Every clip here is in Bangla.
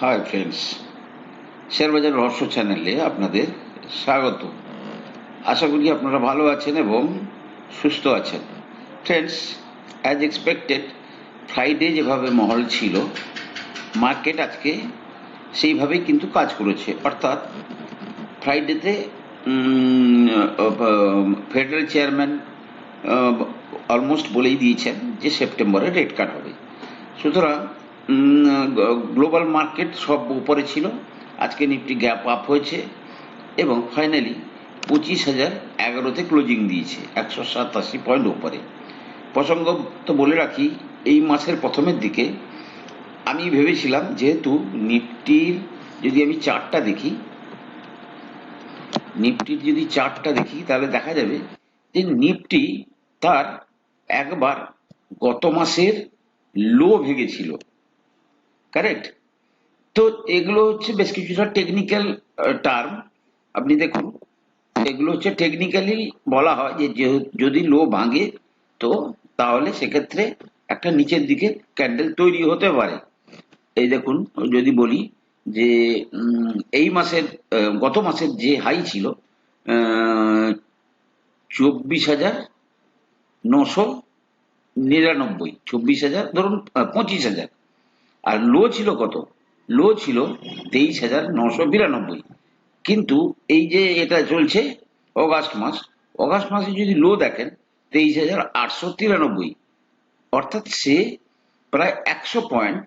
হাই ফ্রেন্ডস শেয়ারবাজার রহস্য চ্যানেলে আপনাদের স্বাগত। আশা করি আপনারা ভালো আছেন এবং সুস্থ আছেন। ফ্রেন্ডস অ্যাজ এক্সপেক্টেড ফ্রাইডে যেভাবে মহল ছিল মার্কেট আজকে সেইভাবেই কিন্তু কাজ করেছে। অর্থাৎ ফ্রাইডেতে ফেডারেল চেয়ারম্যান অলমোস্ট বলেই দিয়েছেন যে সেপ্টেম্বরে রেট কাট হবে। সুতরাং গ্লোবাল মার্কেট সব উপরে ছিল। আজকে নিফটি গ্যাপ আপ হয়েছে এবং ফাইনালি পঁচিশ হাজার এগারোতে ক্লোজিং দিয়েছে, একশো সাতাশি পয়েন্ট উপরে। প্রসঙ্গ তো বলে রাখি, এই মাসের প্রথমের দিকে আমি ভেবেছিলাম যেহেতু নিফটির যদি আমি চারটা দেখি, নিফটির যদি চারটা দেখি, তাহলে দেখা যাবে যে নিফটি তার একবার গত মাসের লো ভেঙেছিল। কারেক্ট তো এগুলো হচ্ছে বেশ কিছুটা টেকনিক্যাল টার্ম আপনি দেখুন, এগুলো হচ্ছে টেকনিক্যালি বলা হয় যে যদি লো ভাঙে, তো তাহলে সেক্ষেত্রে একটা নিচের দিকে ক্যান্ডেল তৈরি হতে পারে। এই দেখুন, যদি বলি যে এই মাসের গত মাসের যে হাই ছিল চব্বিশ হাজার নশো নিরানব্বই, চব্বিশ হাজার ধরুন পঁচিশ হাজার। আর লো ছিল কত? লো ছিল তেইশ হাজার নশো বিরানব্বই। কিন্তু এই যে এটা চলছে অগাস্ট মাস, অগাস্ট মাসে যদি লো দেখেন, তেইশ হাজার আটশো তিরানব্বই। অর্থাৎ সে প্রায় একশো পয়েন্ট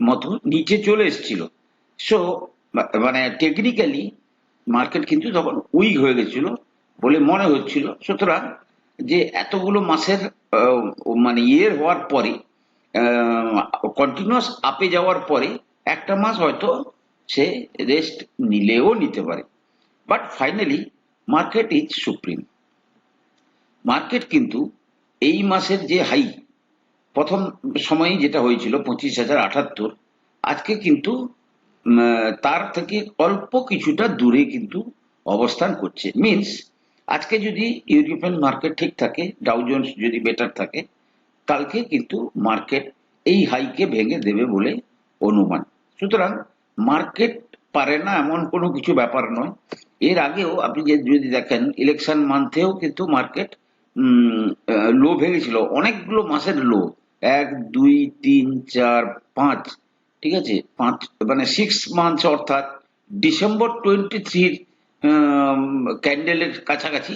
মতো নিচে চলে এসেছিল। সো মানে টেকনিক্যালি মার্কেট কিন্তু তখন উইক হয়ে গেছিল বলে মনে হচ্ছিল। সুতরাং যে এতগুলো মাসের মানে ইয়ের হওয়ার পরে কন্টিনিউয়াস আপে যাওয়ার পরে একটা মাস হয়তো সে রেস্ট নিলেও নিতে পারে। But finally market is supreme market কিন্তু এই মাসের যে হাই প্রথম সময়ে যেটা হয়েছিল পঁচিশ হাজার আটাত্তর, আজকে কিন্তু তার থেকে অল্প কিছুটা দূরে কিন্তু অবস্থান করছে। মিন্স আজকে যদি ইউরোপিয়ান মার্কেট ঠিক থাকে ডাউ জোন্স যদি বেটার থাকে কালকে কিন্তু মার্কেট এই হাইকে ভেঙে দেবে বলে অনুমান। সুতরাং মার্কেট পারে না এমন কোনো কিছু ব্যাপার নয়। এর আগেও আপনি যদি দেখেন ইলেকশন মান্থেও কিন্তু মার্কেট লো ভেঙেছিল। অনেকগুলো মাসের লো এক, দুই, তিন, চার, পাঁচ। ঠিক আছে? পাঁচ মানে সিক্স মান্থ অর্থাৎ ডিসেম্বর টোয়েন্টি থ্রির ক্যান্ডেলের কাছাকাছি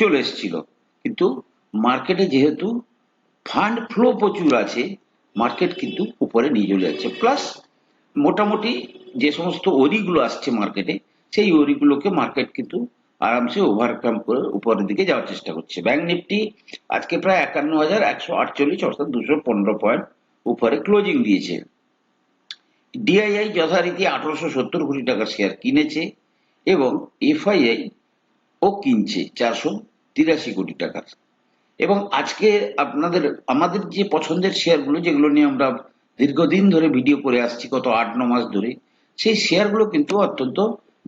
চলে এসেছিল। কিন্তু মার্কেটে যেহেতু ফান্ড ফ্লো প্রচুর আছে মার্কেট কিন্তু উপরে নিয়ে চলে যাচ্ছে। প্লাস মোটামুটি যে সমস্ত ওরিগুলো আসছে মার্কেটে সেই ওরিগুলোকে মার্কেট কিন্তু আরামসে ওভারকাম করে উপরের দিকে যাওয়ার চেষ্টা করছে। ব্যাংক নিফটি আজকে প্রায় একান্ন হাজার একশো আটচল্লিশ অর্থাৎ দুশো পনেরো পয়েন্ট উপরে ক্লোজিং দিয়েছে। ডিআইআই যথারীতি আঠারোশো সত্তর কোটি টাকার শেয়ার কিনেছে এবং এফআইআই ও কিনছে চারশো তিরাশি কোটি টাকার। এবং আজকে আপনাদের, আমাদের যে পছন্দের শেয়ারগুলো, যেগুলো নিয়ে আমরা দীর্ঘদিন ধরে ভিডিও করে আসছি, গত আট, ন মাস ধরে, সেই শেয়ারগুলো কিন্তু অত্যন্ত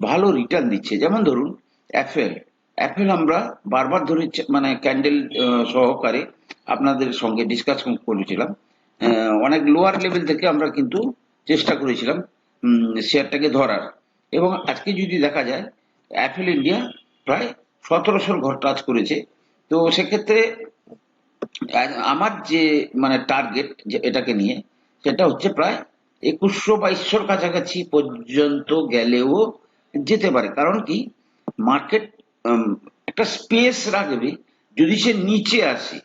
ভালো রিটার্ন দিচ্ছে। যেমন ধরুন অ্যাপেল অ্যাপেল আমরা বারবার ধরে মানে ক্যান্ডেল সহকারে আপনাদের সঙ্গে ডিসকাস করেছিলাম। অনেক লোয়ার লেভেল থেকে আমরা কিন্তু চেষ্টা করেছিলাম শেয়ারটাকে ধরার। এবং আজকে যদি দেখা যায় অ্যাপেল ইন্ডিয়া প্রায় সতেরোশোর ঘর টাচ করেছে। তো সেক্ষেত্রে আমার যে মানে টার্গেট যে এটাকে নিয়ে, সেটা হচ্ছে প্রায় একুশশো বাইশশোর কাছাকাছি পর্যন্ত গেলেও যেতে পারে। কারণ কি? মার্কেট একটা স্পেস রাখবে। যদি সে নিচে আসে,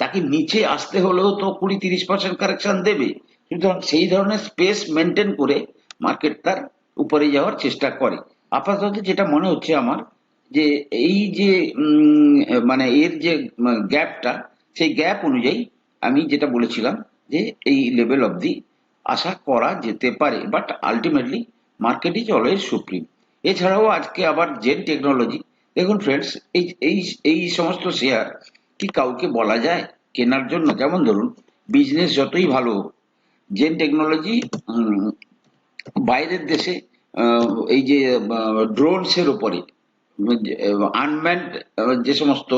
তাকে নিচে আসতে হলেও তো কুড়ি তিরিশ পার্সেন্ট কারেকশন দেবে। সুতরাং সেই ধরনের স্পেস মেনটেন করে মার্কেট তার উপরে যাওয়ার চেষ্টা করে। আপাতত যেটা মনে হচ্ছে আমার যে এই যে মানে এর যে গ্যাপটা সেই গ্যাপ অনুযায়ী আমি যেটা বলেছিলাম যে এই লেভেল অবধি আশা করা যেতে পারে but ultimately market is always supreme এছাড়াও আজকে আবার জেন টেকনোলজি দেখুন ফ্রেন্ডস এই এই এই সমস্ত শেয়ার কি কাউকে বলা যায় কেনার জন্য? যেমন ধরুন বিজনেস যতই ভালো জেন টেকনোলজি বাইরের দেশে এই যে ড্রোনস এর উপরে আনম্যান্ড যে সমস্ত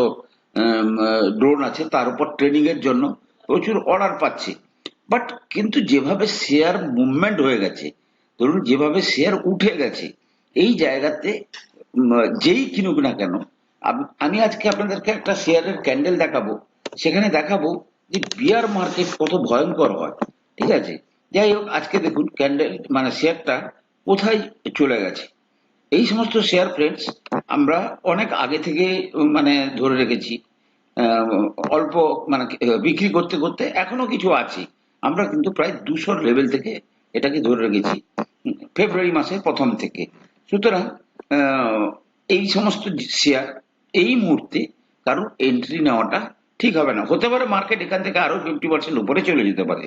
ড্রোন আছে, তার উপর ট্রেনিং এর জন্য প্রচুর অর্ডার পাচ্ছে। বাট কিন্তু যেভাবে শেয়ার মুভমেন্ট হয়ে গেছে, ধরুন যেভাবে শেয়ার উঠে গেছে, এই জায়গাতে যেই কিনুক না কেন, আমি আজকে আপনাদেরকে একটা শেয়ারের ক্যান্ডেল দেখাবো। সেখানে দেখাবো যে বিয়ার মার্কেট কত ভয়ঙ্কর হয়, ঠিক আছে? যাই হোক, আজকে দেখুন ক্যান্ডেল মানে শেয়ারটা কোথায় চলে গেছে। এই সমস্ত শেয়ার ফ্রেন্ডস আমরা অনেক আগে থেকে মানে ধরে রেখেছি। অল্প মানে বিক্রি করতে করতে এখনও কিছু আছে। আমরা কিন্তু প্রায় দুশোর লেভেল থেকে এটাকে ধরে রেখেছি ফেব্রুয়ারি মাসের প্রথম থেকে। সুতরাং এই সমস্ত শেয়ার এই মুহূর্তে কারোর এন্ট্রি নেওয়াটা ঠিক হবে না। হতে পারে মার্কেট এখান থেকে আরও ফিফটি পার্সেন্ট উপরে চলে যেতে পারে।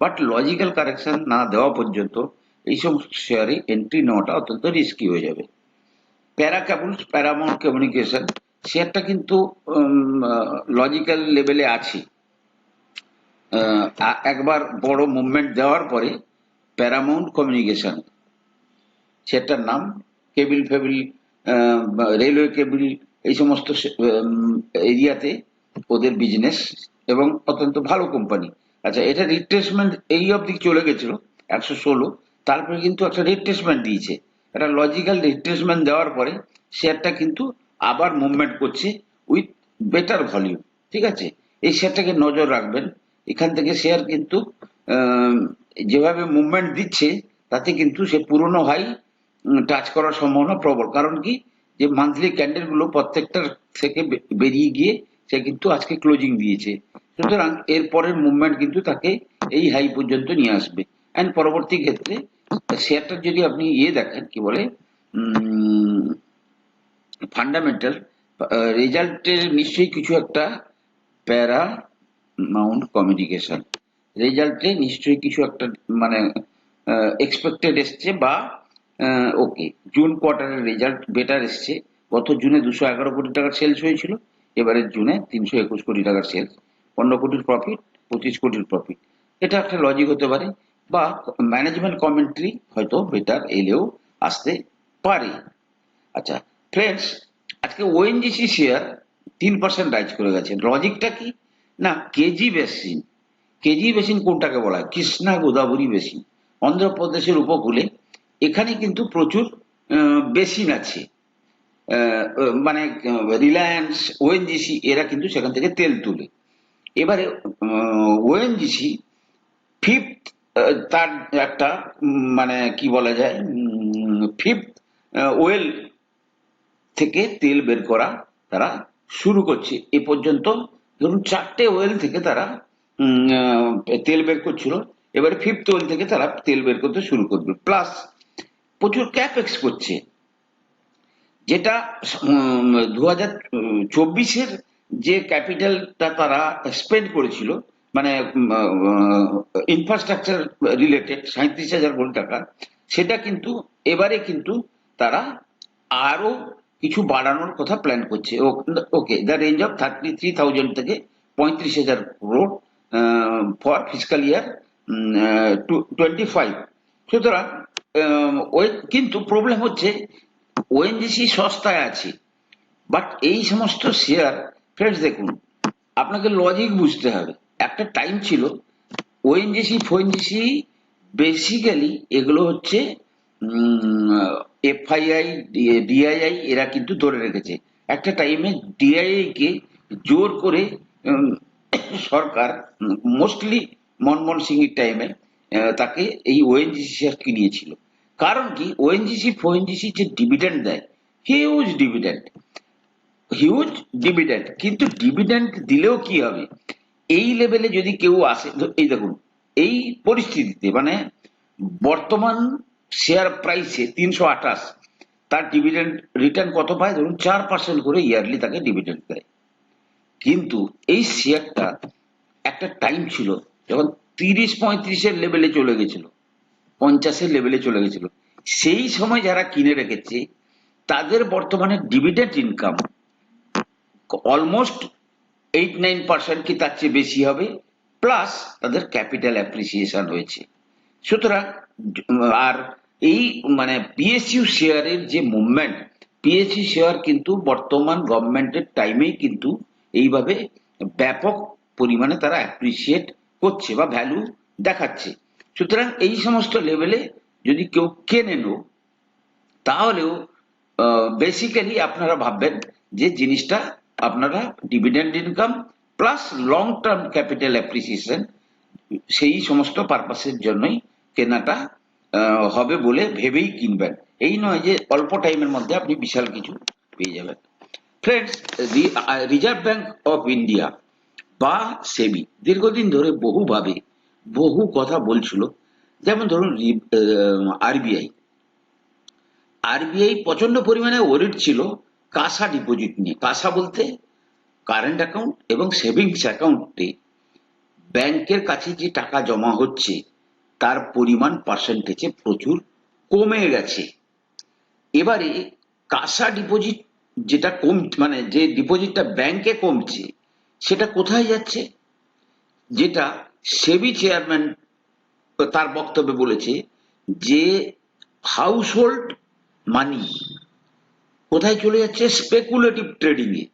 বাট লজিক্যাল কারেকশন না দেওয়া পর্যন্ত এই সমস্ত শেয়ারে এন্ট্রি নেওয়াটা অত্যন্ত রিস্কি হয়ে যাবে। প্যারা ক্যাবলস প্যারামাউন্ট কমিউনিকেশন শেয়ারটা কিন্তু লজিক্যাল লেভেলে আছে। একবার বড় মুভমেন্ট দেওয়ার পরে প্যারামাউন্ট কমিউনিকেশন সেটার নাম কেবিল ফেবিল রেলওয়ে কেবিল এই সমস্ত এরিয়াতে ওদের বিজনেস এবং অত্যন্ত ভালো কোম্পানি আচ্ছা এটা রিট্রেসমেন্ট এই অবধি চলে গেছিল, একশো ষোলো। তারপরে কিন্তু একটা রিট্রেসমেন্ট দিয়েছে। একটা লজিক্যাল রিট্রেসমেন্ট দেওয়ার পরে শেয়ারটা কিন্তু আবার মুভমেন্ট করছে উইথ বেটার ভলিউম ঠিক আছে? এই শেয়ারটাকে নজর রাখবেন। এখান থেকে শেয়ার কিন্তু যেভাবে মুভমেন্ট দিচ্ছে, তাতে কিন্তু সে পুরনো হাই টাচ করার সম্ভাবনা প্রবল। কারণ কি? যে মান্থলি ক্যান্ডেলগুলো প্রত্যেকটার থেকে বেরিয়ে গিয়ে সে কিন্তু আজকে ক্লোজিং দিয়েছে। সুতরাং এরপরের মুভমেন্ট কিন্তু তাকে এই হাই পর্যন্ত নিয়ে আসবে। অ্যান্ড পরবর্তী ক্ষেত্রে শেয়ারটা যদি আপনি ইয়ে দেখেন, কি বলে ফান্ডামেন্টাল রেজাল্টের নিশ্চয়ই কিছু একটা প্যারা মাউন্ট কমিউনিকেশন রেজাল্টে নিশ্চয়ই কিছু একটা মানে এক্সপেক্টেড এসছে বা ওকে জুন কোয়ার্টারের রেজাল্ট বেটার এসছে। গত জুনে দুশো এগারো কোটি টাকার সেলস হয়েছিল, এবারের জুনে তিনশো একুশ কোটি টাকার সেলস পনেরো কোটির প্রফিট পঁচিশ কোটির প্রফিট এটা একটা লজিক হতে পারে। বা ম্যানেজমেন্ট কমেন্ট্রি হয়তো বেটার এলেও আসতে পারে। আচ্ছা ফ্রেন্ডস আজকে ওএনজিসি শেয়ার তিন পার্সেন্ট রাইজ করে গেছে। লজিকটা কি? না, কেজি বেসিন কেজি বেসিন কোনটাকে বলা হয়? কৃষ্ণা গোদাবরী বেসিন অন্ধ্রপ্রদেশের উপকূলে এখানে কিন্তু প্রচুর বেসিন আছে। মানে রিলায়েন্স ওএনজিসি এরা কিন্তু সেখান থেকে তেল তুলে। এবারে ওএনজিসি ফিফথ তার একটা মানে কি বলা যায় ফিফথ ওয়েল থেকে তেল বের করা তারা শুরু করছে। এ পর্যন্ত ধরুন চারটে ওয়েল থেকে তারা তেল বের করছিল। এবারে ফিফথ ওয়েল থেকে তারা তেল বের করতে শুরু করবে। প্লাস প্রচুর ক্যাপেক্স করছে। যেটা দু হাজার চব্বিশের যে ক্যাপিটালটা তারা স্পেন্ড করেছিল মানে ইনফ্রাস্ট্রাকচার রিলেটেড সাঁত্রিশ হাজার কোটি টাকা, সেটা কিন্তু, এবারে কিন্তু তারা আরও কিছু বাড়ানোর কথা প্ল্যান করছে। Okay the range of thirty three thousand থেকে পঁয়ত্রিশ হাজার crore for physical year twenty five সুতরাং ওই, কিন্তু প্রবলেম হচ্ছে ওএনজিসি সস্তায় আছে বাট এই সমস্ত শেয়ার ফ্রেন্ডস দেখুন, আপনাকে লজিক বুঝতে হবে। একটা টাইম ছিল ওএনজিসি ফোএনজিসি বেসিক্যালি এগুলো হচ্ছে এফআইআই ডিআইআই এরা কিন্তু ধরে রেখেছে। একটা টাইমে ডিআইআই কে জোর করে সরকার মোস্টলি মনমোহন সিং এর টাইমে তাকে এই ওএনজিসি শেয়ার কিনিয়েছিল। কারণ কি? ওএনজিসি ফোএনজিসি যে ডিভিডেন্ড দেয় হিউজ ডিভিডেন্ড হিউজ ডিভিডেন্ড কিন্তু ডিভিডেন্ড দিলেও কি হবে? এই লেভেলে যদি কেউ আসে এই দেখুন, এই পরিস্থিতিতে মানে বর্তমান শেয়ার প্রাইসে তিনশো আঠাশ, তার ডিভিডেন্ড রিটার্ন কত পায়? ধরুন চার পার্সেন্ট করে ইয়ারলি তাকে ডিভিডেন্ড দেয়। কিন্তু এই শেয়ারটা একটা টাইম ছিল, যখন তিরিশ পঁয়ত্রিশের লেভেলে চলে গেছিল, পঞ্চাশের লেভেলে চলে গেছিল, সেই সময় যারা কিনে রেখেছে, তাদের বর্তমানে dividend income almost eight nine percent কি তার চেয়ে বেশি হবে? প্লাস তাদের ক্যাপিটাল অ্যাপ্রিসিয়েশন হয়েছে সুতরাং, আর এই মানে পিএসইউ শেয়ারের যে মুভমেন্ট পিএসইউ শেয়ার কিন্তু বর্তমান গভর্নমেন্টের টাইমেই কিন্তু এইভাবে ব্যাপক পরিমাণে তারা অ্যাপ্রিসিয়েট করছে বা ভ্যালু দেখাচ্ছে। সুতরাং এই সমস্ত লেভেলে যদি কেউ কেনেনও তাহলেও বেসিক্যালি আপনারা ভাববেন যে জিনিসটা আপনারা dividend income plus long term capital appreciation সেই সমস্ত পারপাসের জন্যই কেনাটা হবে বলে ভেবেই কিনবেন। এই নয় যে অল্প টাইমের মধ্যে আপনি বিশাল কিছু পেয়ে যাবেন। Friends Reserve Bank of India বা সেবি দীর্ঘদিন ধরে বহুভাবে বহু কথা বলছিল। যেমন ধরুন আরবিআই আরবিআই প্রচণ্ড পরিমাণে ওরিড ছিল। কাসা ডিপোজিট নিয়ে, কাসা বলতে কারেন্ট অ্যাকাউন্ট এবং সেভিংস অ্যাকাউন্টে ব্যাংকের কাছে যে টাকা জমা হচ্ছে, তার পরিমাণ পার্সেন্টেজে প্রচুর কমে গেছে। এবারে কাসা ডিপোজিট যেটা কম মানে যে ডিপোজিটটা ব্যাংকে কমছে, সেটা কোথায় যাচ্ছে? যেটা সেবি চেয়ারম্যান তার বক্তব্যে বলেছে যে হাউস হোল্ড মানি কোথায় চলে যাচ্ছে? স্পেকুলেটিভ ট্রেডিং এ।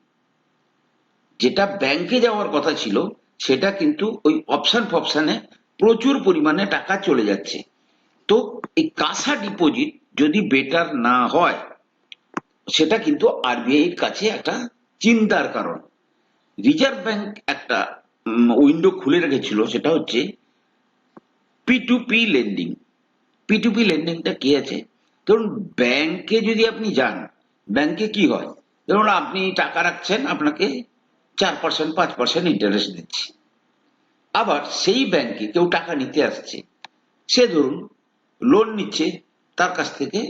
যেটা ব্যাংকে যাওয়ার কথা ছিল, সেটা কিন্তু ওই অপশন ফপশনে প্রচুর পরিমাণে টাকা চলে যাচ্ছে। তো এই কাঁসা ডিপোজিট যদি বেটার না হয়, সেটা কিন্তু আরবিআই এর কাছে একটা চিন্তার কারণ। রিজার্ভ ব্যাংক একটা উইন্ডো খুলে রেখেছিল, সেটা হচ্ছে P to P lending P to P লেন্ডিংটা কি আছে? ধরুন ব্যাংকে যদি আপনি যান ব্যাংকে কি হয়? ধরুন আপনি টাকা রাখছেন, আপনাকে চার পার্সেন্ট পাঁচ পার্সেন্ট ইন্টারেস্ট দিচ্ছে। আবার সেই ব্যাংকে কেউ টাকা নিতে আসছে, সে ধরুন লোন নিচ্ছে, তার কাছ থেকে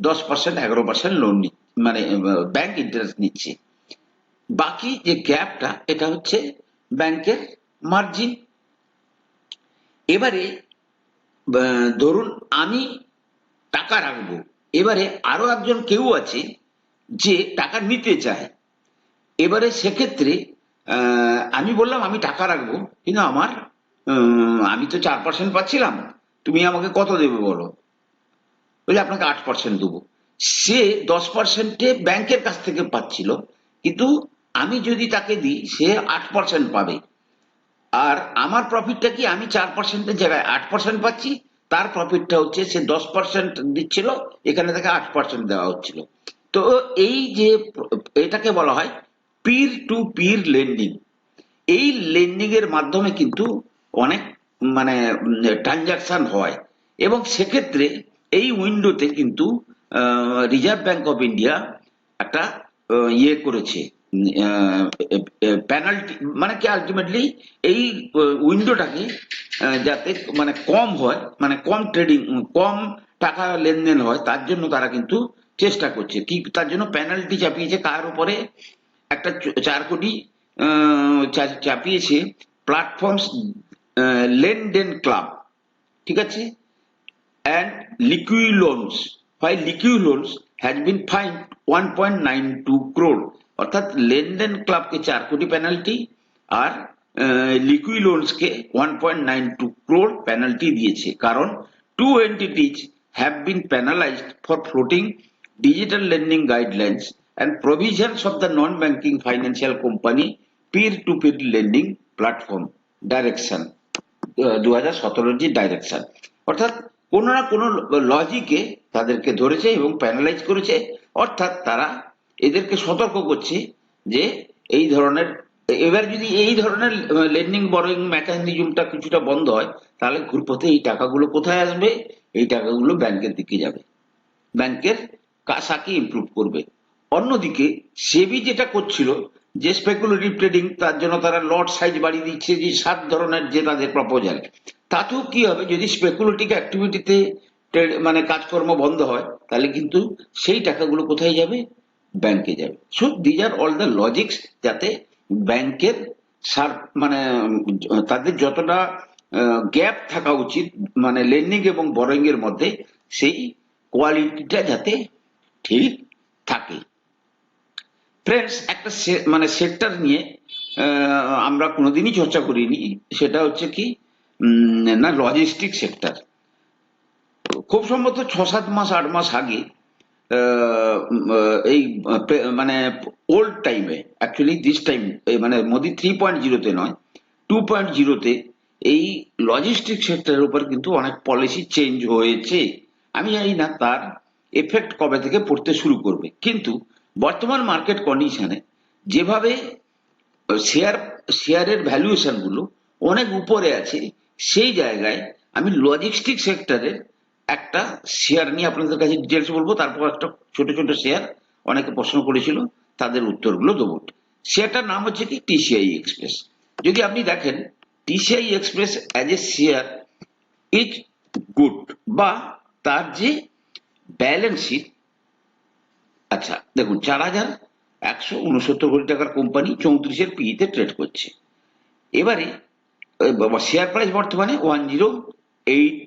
দশ পার্সেন্ট এগারো পার্সেন্ট লোন মানে ব্যাংক ইন্টারেস্ট নিচ্ছে। বাকি যে গ্যাপটা এটা হচ্ছে ব্যাংকের মার্জিন এবারে ধরুন আমি টাকা রাখব, এবারে আরও একজন কেউ আছে যে টাকা নিতে চায়, এবারে সেক্ষেত্রে আমি বললাম, আমি টাকা রাখব, কিন্তু আমার আমি তো চার পার্সেন্ট পাচ্ছিলাম, তুমি আমাকে কত দেবে বলো? বলে, আপনাকে আট পার্সেন্ট দেবো। সে দশ পার্সেন্টে ব্যাংকের কাছ থেকে পাচ্ছিল, কিন্তু আমি যদি তাকে দিই, সে আট পার্সেন্ট পাবে। আর আমার প্রফিটটা কি, আমি চার পার্সেন্টের জায়গায় আট পার্সেন্ট পাচ্ছি, তার প্রফিটটা হচ্ছে সে দশ পার্সেন্ট দিচ্ছিল, এখানে তাকে আট পার্সেন্ট দেওয়া হচ্ছিল। তো এই যে এটাকে বলা হয় পির টু পির লেন্ডিং এই লেন্ডিং এর মাধ্যমে কিন্তু অনেক মানে ট্রানজাকশন হয় এবং সেক্ষেত্রে এই উইন্ডোতে কিন্তু রিজার্ভ ব্যাংক অফ ইন্ডিয়া একটা ইয়ে করেছে পেনাল্টি মানে কি আলটিমেটলি এই উইন্ডোটাকে যাতে মানে কম হয় মানে কম ট্রেডিং কম টাকা লেনদেন হয়, তার জন্য তারা কিন্তু চেষ্টা করছে। কি, তার জন্য পেনাল্টি চাপিয়েছে কার উপরে একটা চার কোটি চাপিয়েছে প্ল্যাটফর্মস লেনদেন ক্লাব ঠিক আছে? And liquid loans, while liquid loans has been fined 1.92 crore, অর্থাৎ লেনদেন ক্লাবকে চার কোটি পেনাল্টি আর liquid লোনসকে one point nine two crore penalty দিয়েছে। কারণ two entities have been penalised for flouting guidelines and provisions of the non banking financial company peer to peer lending platform direction দু হাজার ডাইরেকশন অর্থাৎ কোনো না কোনো লজিকে তাদেরকে ধরেছে এবং প্যানালাইজ করেছে। অর্থাৎ তারা এদেরকে সতর্ক করছে যে এই ধরনের, এবার যদি এই ধরনের লেন্ডিং বরোয়িং মেকানিজমটা কিছুটা বন্ধ হয়, তাহলে ঘুরপথে এই টাকাগুলো কোথায় আসবে? এই টাকাগুলো ব্যাংকের দিকে যাবে। ব্যাংকের কাসাকে ইমপ্রুভ করবে। অন্যদিকে সেবি যেটা করছিল, যে স্পেকুলেটিভ ট্রেডিং তার জন্য তারা লট সাইজ বাড়িয়ে দিচ্ছে, যে সাত ধরনের যে তাদের প্রপোজাল তাতেও কি হবে? যদি স্পেকুলেটিভ অ্যাক্টিভিটিতে মানে কাজকর্ম বন্ধ হয়, তাহলে কিন্তু সেই টাকাগুলো কোথায় যাবে? ব্যাংকে যাবে। So these are all the logics যাতে ব্যাংকের সার মানে তাদের যতটা গ্যাপ থাকা উচিত মানে লেন্ডিং এবং বরোয়িং এর মধ্যে, সেই কোয়ালিটিটা যাতে ঠিক থাকে। ফ্রেন্ডস একটা মানে সেক্টর নিয়ে আমরা কোনোদিনই চর্চা করিনি। সেটা হচ্ছে কি না লজিস্টিক সেক্টর খুব সম্ভবত ছ সাত মাস, আট মাস আগে এই মানে ওল্ড টাইমে অ্যাকচুয়ালি দিস টাইম মানে মোদি থ্রি পয়েন্ট জিরোতে নয় টু পয়েন্ট জিরোতে এই লজিস্টিক সেক্টরের উপর কিন্তু অনেক পলিসি চেঞ্জ হয়েছে। আমি জানি না তার এফেক্ট কবে থেকে পড়তে শুরু করবে? কিন্তু বর্তমান মার্কেট কন্ডিশনে যেভাবে শেয়ার শেয়ারের ভ্যালুয়েশনগুলো অনেক উপরে আছে, সেই জায়গায় আমি লজিস্টিক সেক্টরের একটা শেয়ার নিয়ে আপনাদের কাছে ডিটেলস বলব, তারপর একটা ছোট ছোট শেয়ার অনেকে প্রশ্ন করেছিল, তাদের উত্তরগুলো দেবো। শেয়ারটার নাম হচ্ছে কি? টিসিআই এক্সপ্রেস যদি আপনি দেখেন TCI express as a share is good বা তার যে ব্যালেন্স শিট আচ্ছা দেখুন, চার হাজার একশো উনসত্তর কোটি টাকার কোম্পানি চৌত্রিশের পিইতে ট্রেড করছে। এবারে শেয়ার প্রাইস বর্তমানে one zero eight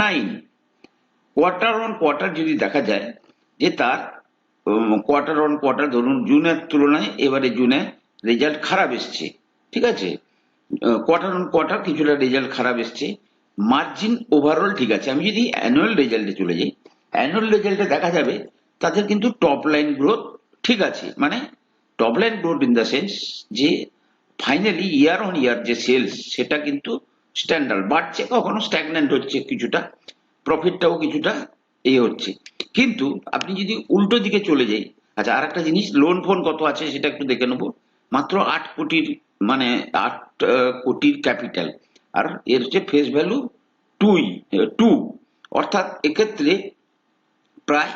nine quarter on quarter যদি দেখা যায় যে তার কোয়ার্টার অন কোয়ার্টার ধরুন জুনের তুলনায় এবারে জুনে রেজাল্ট খারাপ এসছে, ঠিক আছে? কোয়ার্টার অন কোয়ার্টার কিছুটা রেজাল্ট খারাপ এসছে। মার্জিন ওভারঅল ঠিক আছে। আমি যদি অ্যানুয়াল রেজাল্টে চলে যাই অ্যানুয়াল রেজাল্টে দেখা যাবে, তাদের কিন্তু টপ লাইন গ্রোথ ঠিক আছে। মানে top line growth in the sense যে ফাইনালি ইয়ার অন ইয়ার যে সেলস সেটা কিন্তু স্ট্যান্ডার্ড বাড়ছে, কখনো স্ট্যাগন্যান্ট হচ্ছে কিছুটা প্রফিটটাও কিছুটা এ হচ্ছে। কিন্তু আপনি যদি উল্টো দিকে চলে যাই আচ্ছা আর একটা জিনিস লোন ফোন কত আছে সেটা একটু দেখে নেব। মাত্র আট কোটির মানে আট কোটির ক্যাপিটাল আর এর হচ্ছে ফেস ভ্যালু টুই টু অর্থাৎ এক্ষেত্রে প্রায়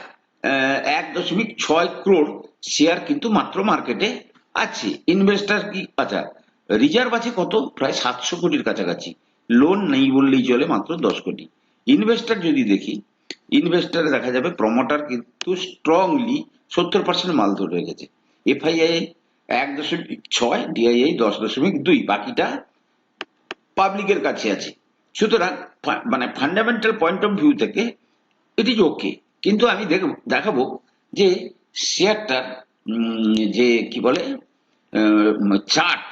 এক দশমিক ছয় ক্রোড় শেয়ার কিন্তু মাত্র মার্কেটে আছে। ইনভেস্টার কি? আচ্ছা রিজার্ভ আছে কত? প্রায় সাতশো কোটির কাছাকাছি। লোন নেই বললেই চলে মাত্র দশ কোটি। ইনভেস্টার যদি দেখি ইনভেস্টারে দেখা যাবে প্রমোটার কিন্তু স্ট্রংলি সত্তর পার্সেন্ট মাল ধরে রেখেছে। এফআইআই এক দশমিক ছয় ডিআইআই দশ দশমিক দুই, বাকিটা পাবলিকের কাছে আছে। সুতরাং মানে ফান্ডামেন্টাল পয়েন্ট অফ ভিউ থেকে ইট ইজ ওকে কিন্তু আমি দেখব যে শেয়ারটার যে কি বলে চার্ট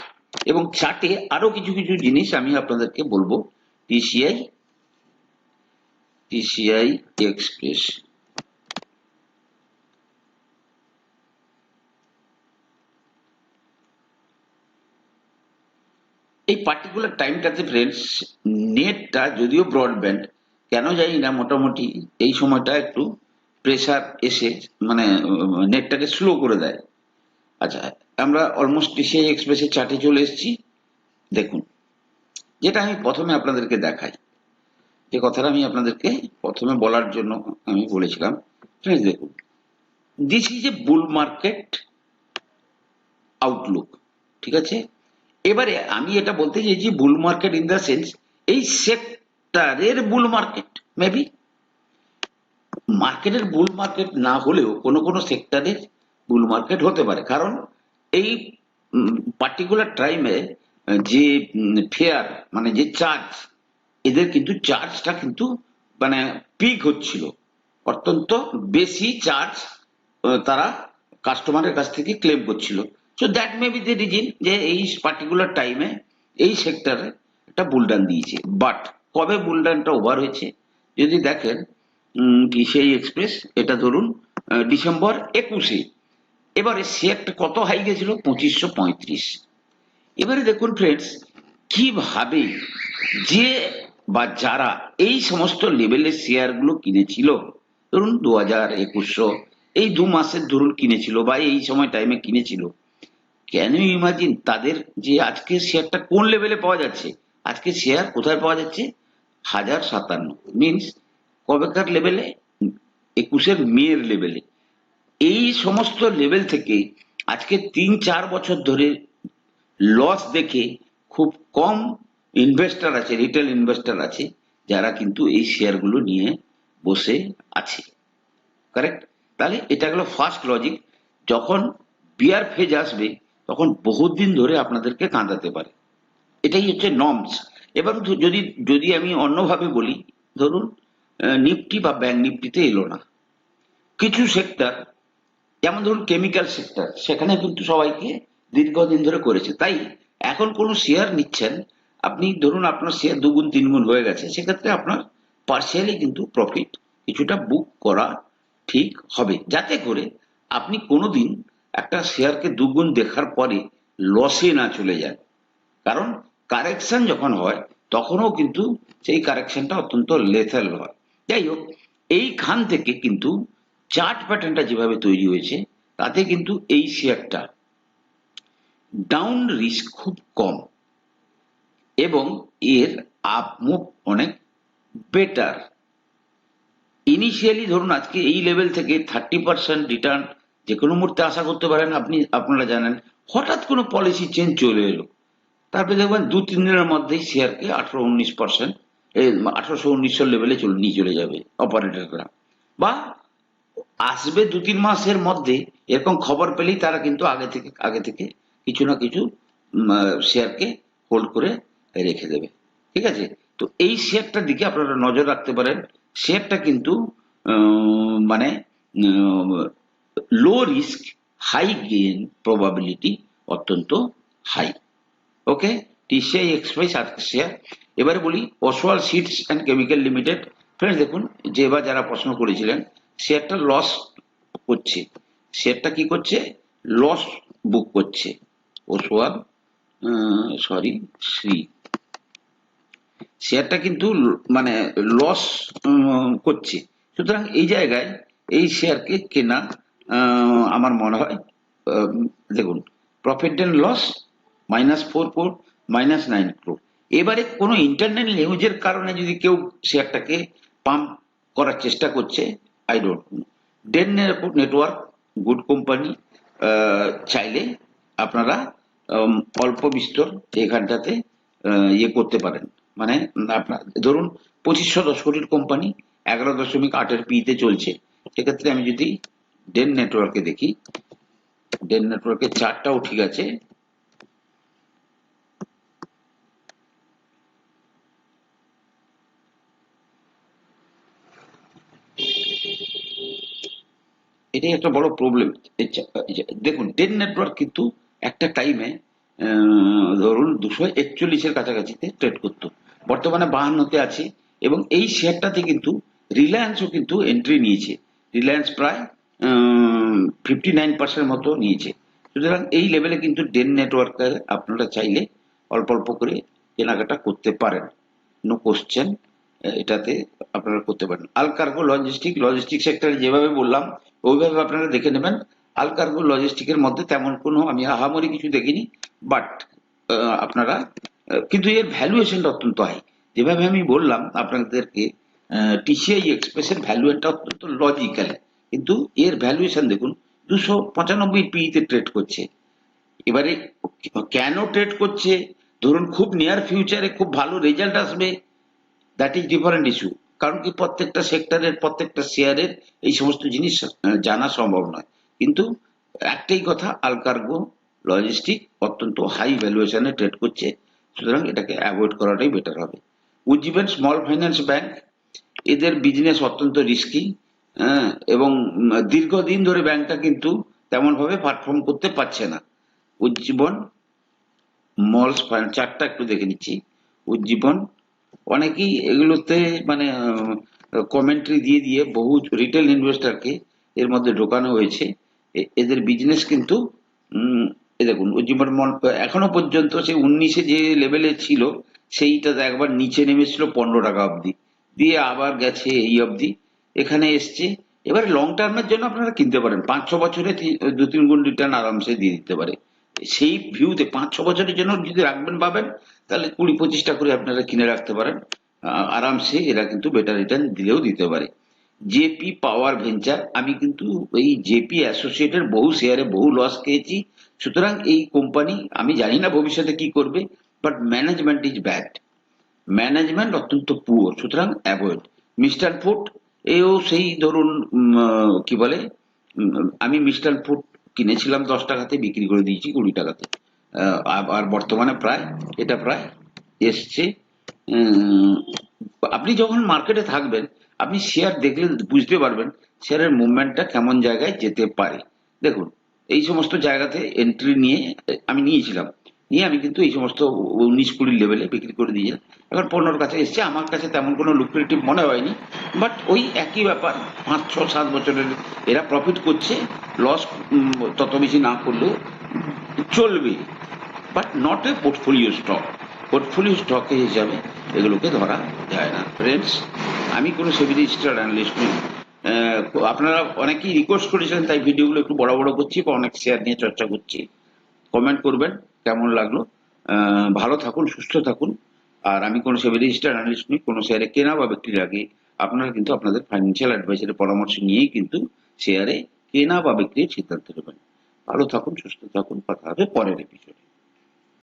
এবং চার্টে আরও কিছু কিছু জিনিস আমি আপনাদেরকে বলব। টিসিআই টিসিআই এক্সপ্রেস এই পার্টিকুলার টাইমটাতে ফ্রেন্ডস নেটটা যদিও ব্রডব্যান্ড কেন জানি না, মোটামুটি এই সময়টা একটু প্রেসার এসে মানে নেটটাকে স্লো করে দেয়। আচ্ছা আমরা অলমোস্ট সেই এক্সপ্রেসের চার্টে চলে এসেছি। দেখুন, যেটা আমি প্রথমে আপনাদেরকে দেখাই, যে কথাটা আমি আপনাদেরকে প্রথমে বলার জন্য আমি বলেছিলাম দেখুন this is a bull market outlook ঠিক আছে? এবারে আমি এটা বলতে চাইছি bull market in the sense এই সেক্টরের বুল মার্কেট মেবি মার্কেটের বুল মার্কেট না হলেও কোনো কোনো সেক্টরের বুল মার্কেট হতে পারে। কারণ এই পার্টিকুলার টাইমে যে ফেয়ার মানে যে চার্জ এদের কিন্তু চার্জটা কিন্তু মানে পিক হচ্ছিল। অত্যন্ত বেশি চার্জ তারা কাস্টমারের কাছ থেকে ক্লেম করছিল। So that may be the reason যে এই পার্টিকুলার টাইমে এই সেক্টরে একটা বুলডান দিয়েছে। বাট কবে বুলডানটা ওভার হয়েছে? যদি দেখেন কি সেই এক্সপ্রেস এটা ধরুন ডিসেম্বর একুশে। এবারে শেয়ারটা কত হাই গেছিল? পঁচিশশো পঁয়ত্রিশ। এবারে দেখুন ফ্রেন্ডস কীভাবে যে বা যারা এই সমস্ত লেভেলের শেয়ারগুলো কিনেছিল, ধরুন দু হাজার একুশশো, এই দু মাসের ধরুন কিনেছিল বা এই সময় টাইমে কিনেছিল ক্যান ইউ ইমাজিন তাদের যে আজকে শেয়ারটা কোন লেভেলে পাওয়া যাচ্ছে? আজকে শেয়ার কোথায় পাওয়া যাচ্ছে? হাজার সাতান্ন। মিনস কবেকার লেভেলে একুশের মেয়ের লেভেলে এই সমস্ত লেভেল থেকে আজকে তিন, চার বছর ধরে লস দেখে খুব কম ইনভেস্টার আছে রিটেল ইনভেস্টার আছে, যারা কিন্তু এই শেয়ারগুলো নিয়ে বসে আছে। কারেক্ট তাহলে এটা হলো ফার্স্ট লজিক যখন বিয়ার ফেজ আসবে, তখন বহুত দিন ধরে আপনাদেরকে কাঁদাতে পারে। এটাই হচ্ছে নর্মস এবার যদি যদি আমি অন্যভাবে বলি, ধরুন নিফটি বা ব্যাংক নিফটিতে এলো না। কিছু সেক্টর, যেমন ধরুন কেমিক্যাল সেক্টর, সেখানে কিন্তু সবাইকে দীর্ঘদিন ধরে করেছে। তাই এখন কোনো শেয়ার নিচ্ছেন, আপনি ধরুন আপনার শেয়ার দুগুণ, তিনগুণ হয়ে গেছে, সেক্ষেত্রে আপনার পার্সিয়ালি কিন্তু প্রফিট কিছুটা বুক করা ঠিক হবে। যাতে করে আপনি কোনোদিন একটা শেয়ারকে দুগুণ দেখার পরে লসে না চলে যান। কারণ কারেকশন যখন হয়, তখনও কিন্তু সেই কারেকশনটা অত্যন্ত লেথাল হয়। যাই হোক এইখান থেকে কিন্তু চার্ট প্যাটার্নটা যেভাবে তৈরি হয়েছে, তাতে কিন্তু এই শেয়ারটা ডাউন রিস্ক খুব কম এবং এর আপ মুভ অনেক বেটার ইনিশিয়ালি ধরুন, আজকে এই লেভেল থেকে থার্টি পার্সেন্ট রিটার্ন যে কোনো মুহূর্তে আশা করতে পারেন আপনি, আপনারা জানেন, হঠাৎ কোনো পলিসি চেঞ্জ চলে এলো। তারপরে দেখবেন দু, তিন দিনের মধ্যেই শেয়ারকে আঠারো, উনিশ পার্সেন্ট আঠারোশো, উনিশশো লেভেলে চলে, নিয়ে চলে যাবে অপারেটররা বা আসবে দু, তিন মাসের মধ্যে এরকম খবর পেলেই তারা কিন্তু আগে থেকে আগে থেকে কিছু না কিছু শেয়ারকে হোল্ড করে রেখে দেবে। ঠিক আছে? তো এই শেয়ারটার দিকে আপনারা নজর রাখতে পারেন। শেয়ারটা কিন্তু মানে low risk high gain probability অত্যন্ত হাই ওকে টিসিআই এক্সপ্রেস আজকে শেয়ার এবারে বলি Oswal seeds and chemical limited friends দেখুন, যে এবার যারা প্রশ্ন করেছিলেন শেয়ারটা লস করছে। শেয়ারটা কি করছে? লস বুক করছে। ওসওয়াল সরি শ্রী শেয়ারটা কিন্তু মানে লস করছে। সুতরাং এই জায়গায় এই শেয়ারকে কেনা আমার মনে হয় দেখুন profit and loss minus four four minus nine crore এবারে কোনো ইন্টারনেট নিউজের কারণে যদি কেউ শেয়ারটাকে পাম্প করার চেষ্টা করছে আই ডোন্ট ডেন নেটওয়ার্ক গুড কোম্পানি চাইলে আপনারা অল্প বিস্তর এখানটাতে ইয়ে করতে পারেন। মানে আপনার ধরুন পঁচিশশো দশ কোটির কোম্পানি এগারো দশমিক আটের পিতে চলছে। সেক্ষেত্রে আমি যদি ডেন নেটওয়ার্কে দেখি ডেন নেটওয়ার্কের চারটাও ঠিক আছে। এটাই একটা বড় প্রবলেম দেখুন ডেন নেটওয়ার্ক কিন্তু একটা টাইমে ধরুন দুশো একচল্লিশের কাছাকাছিতে ট্রেড করতো। বর্তমানে বাহান্নতে আছে এবং এই শেয়ারটাতে কিন্তু রিলায়েন্সও কিন্তু এন্ট্রি নিয়েছে। রিলায়েন্স প্রায় ফিফটি নাইন পার্সেন্ট মতো নিয়েছে। সুতরাং এই লেভেলে কিন্তু ডেন নেটওয়ার্কে আপনারা চাইলে অল্প অল্প করে কেনাকাটা করতে পারেন। নো কোশ্চেন এটাতে আপনারা করতে পারেন। আল কার্গো লজিস্টিক লজিস্টিক সেক্টরে যেভাবে বললাম, ওইভাবে আপনারা দেখে নেবেন। আল কার্গো লজিস্টিকের মধ্যে তেমন কোনো আমি আহামরি কিছু দেখিনি বাট আপনারা কিন্তু এর ভ্যালুয়েশনটা অত্যন্ত হাই যেভাবে আমি বললাম আপনাদেরকে টিসিআই এক্সপ্রেসের ভ্যালুয়েশনটা অত্যন্ত লজিক্যাল কিন্তু এর ভ্যালুয়েশন দেখুন, দুশো পঁচানব্বই পিতে ট্রেড করছে। এবারে কেন ট্রেড করছে? ধরুন খুব নিয়ার ফিউচারে খুব ভালো রেজাল্ট আসবে। দ্যাট ইজ ডিফারেন্ট ইস্যু কারণ কি প্রত্যেকটা সেক্টরের প্রত্যেকটা শেয়ারের এই সমস্ত জিনিস জানা সম্ভব নয়। কিন্তু একটাই কথা আলকার্গো লজিস্টিক অত্যন্ত হাই ভ্যালুয়েশনে ট্রেড করছে। সুতরাং এটাকে অ্যাভয়েড করাটাই বেটার হবে। উজ্জীবন স্মল ফাইন্যান্স ব্যাংক এদের বিজনেস অত্যন্ত রিস্কি এবং দীর্ঘদিন ধরে ব্যাংকটা কিন্তু তেমনভাবে পারফর্ম করতে পারছে না। উজ্জীবন মলস চারটা একটু দেখে নিচ্ছি। উজ্জীবন অনেকেই এগুলোতে মানে কমেন্ট্রি দিয়ে দিয়ে বহু রিটেল ইনভেস্টরকে এর মধ্যে ঢোকানো হয়েছে। এদের বিজনেস কিন্তু এই দেখুন মল এখনও পর্যন্ত সেই উনিশে যে লেভেলে ছিল, সেইটা একবার নিচে নেমেছিল পনেরো টাকা অবধি। দিয়ে আবার গেছে এই অবধি। এখানে এসছে। এবার লং টার্মের জন্য আপনারা কিনতে পারেন। পাঁচ ছ বছরে দু তিন গুণ রিটার্ন আরামসে দিয়ে দিতে পারে। সেই ভিউতে পাঁচ ছ বছরের জন্য যদি রাখবেন পাবেন, তাহলে কুড়ি পঁচিশটা করে আপনারা কিনে রাখতে পারেন। আরামসে এরা কিন্তু বেটার রিটার্ন দিলেও দিতে পারে। জেপি পাওয়ার ভেঞ্চার আমি কিন্তু এই জেপি অ্যাসোসিয়েটের বহু শেয়ারে বহু লস খেয়েছি। সুতরাং এই কোম্পানি আমি জানি না ভবিষ্যতে কি করবে but management is bad management অত্যন্ত পুয়ার সুতরাং অ্যাভয়েড মিস্টার ফুড এও সেই ধরুন কি বলে আমি মিস্টার ফুড কিনেছিলাম দশ টাকাতে, বিক্রি করে দিয়েছি কুড়ি টাকাতে। আর- বর্তমানে প্রায়, এটা প্রায় এসছে। আপনি যখন মার্কেটে থাকবেন, আপনি শেয়ার দেখলে বুঝতে পারবেন শেয়ারের মুভমেন্টটা কেমন জায়গায় যেতে পারে। দেখুন, এই সমস্ত জায়গাতে এন্ট্রি নিয়ে, আমি নিয়েছিলাম। নিয়ে আমি কিন্তু এই সমস্ত উনিশ কুড়ি লেভেলে বিক্রি করে দিয়ে এখন পনেরোর কাছে এসছে। আমার কাছে তেমন কোনো লুক্রেটিভ মনে হয়নি বাট ওই একই ব্যাপার, পাঁচ, ছ, সাত বছরের এরা প্রফিট করছে লস তত বেশি না করলেও চলবে but not a portfolio stock portfolio stock হিসাবে এগুলোকে ধরা যায় না। ফ্রেন্ডস আমি কোনো সেভি রেজিস্টার্ড অ্যানালিস্ট নই। আপনারা অনেকেই রিকোয়েস্ট করেছিলেন, তাই ভিডিওগুলো একটু বড় বড় করছি বা অনেক শেয়ার নিয়ে চর্চা করছি। কমেন্ট করবেন। কেমন লাগল? ভালো থাকুন, সুস্থ থাকুন। আর আমি কোনো সেভাবে রেজিস্টার অ্যানালিস্ট নই, কোনো শেয়ারে কেনা বা বিক্রির আগে আপনারা কিন্তু আপনাদের ফাইন্যান্সিয়াল অ্যাডভাইসারের পরামর্শ নিয়েই কিন্তু শেয়ারে কেনা বা বিক্রির সিদ্ধান্ত নেবেন। ভালো থাকুন, সুস্থ থাকুন। কথা হবে পরের এপিসোডে